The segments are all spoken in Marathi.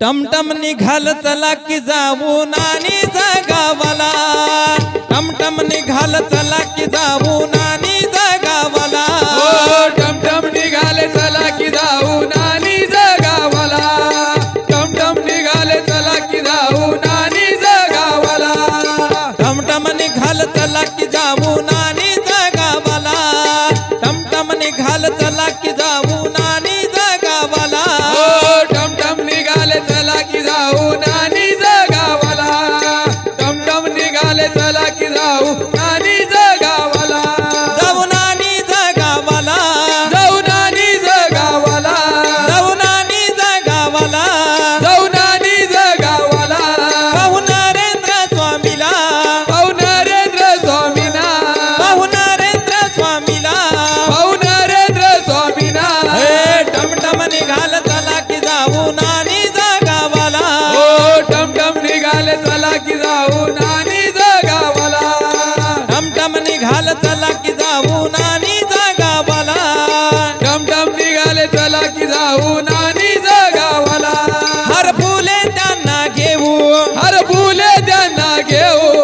टमटम निघाल चला की जाऊन आणि जगावाला. टमटम निघाल चला की जाऊन आणि जगावाला. टमटम निघाले चला की जाऊ नानी जगावाला. टमटम निघाले चला की जाऊ नानी जगावाला. टमटम निघाल चला की जाऊन आणि जगावाला. टमटम निघाल नरेंद्र स्वामीना हे टमटम निघाल चला की जाऊ नानी जगावाला हो टमटम निघाले चला की जाऊ नानी जगावाला टमटम निघाल चला की जाऊ नानी जगावाला टमटम निघाले चला की जाऊ नानी जगावाला हर फुले त्यांना घेऊ. हर फुले त्यांना घेऊ.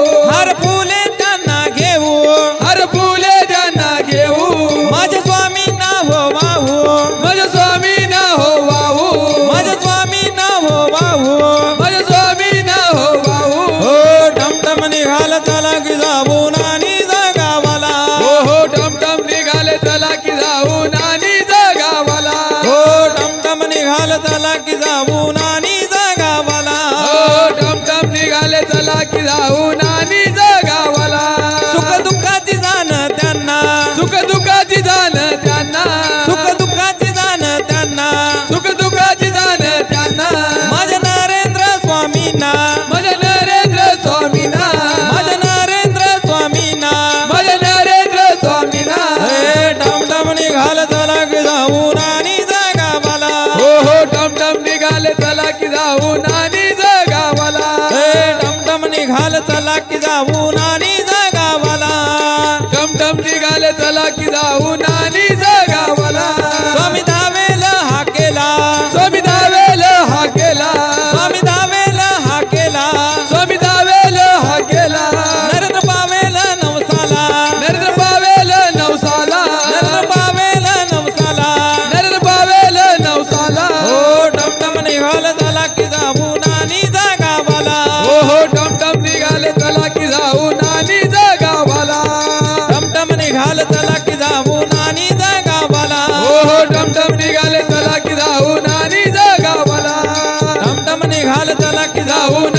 माझ्या स्वामी ना हो वाहू हो टमटम निघाल चला की जाऊ नानी जगावाला हो हो टमटम निघाले चला की जाऊ नानी जगावाला हो टमटम निघाल चला की जाऊ नानी जगावाला हो टमटम निघाले चला की जाऊ नानी जगावाला सुख दुःखाची जाण त्यांना. सुख दुःखाची जाण त्यांना. निघाल चला की जाऊ नानी जगावाला टमटम निघाले चला की जाऊ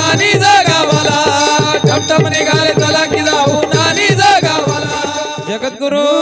नानी जगावाला. टमटम निघाले चला की जाऊ. नानी जगावाला. जगद्गुरु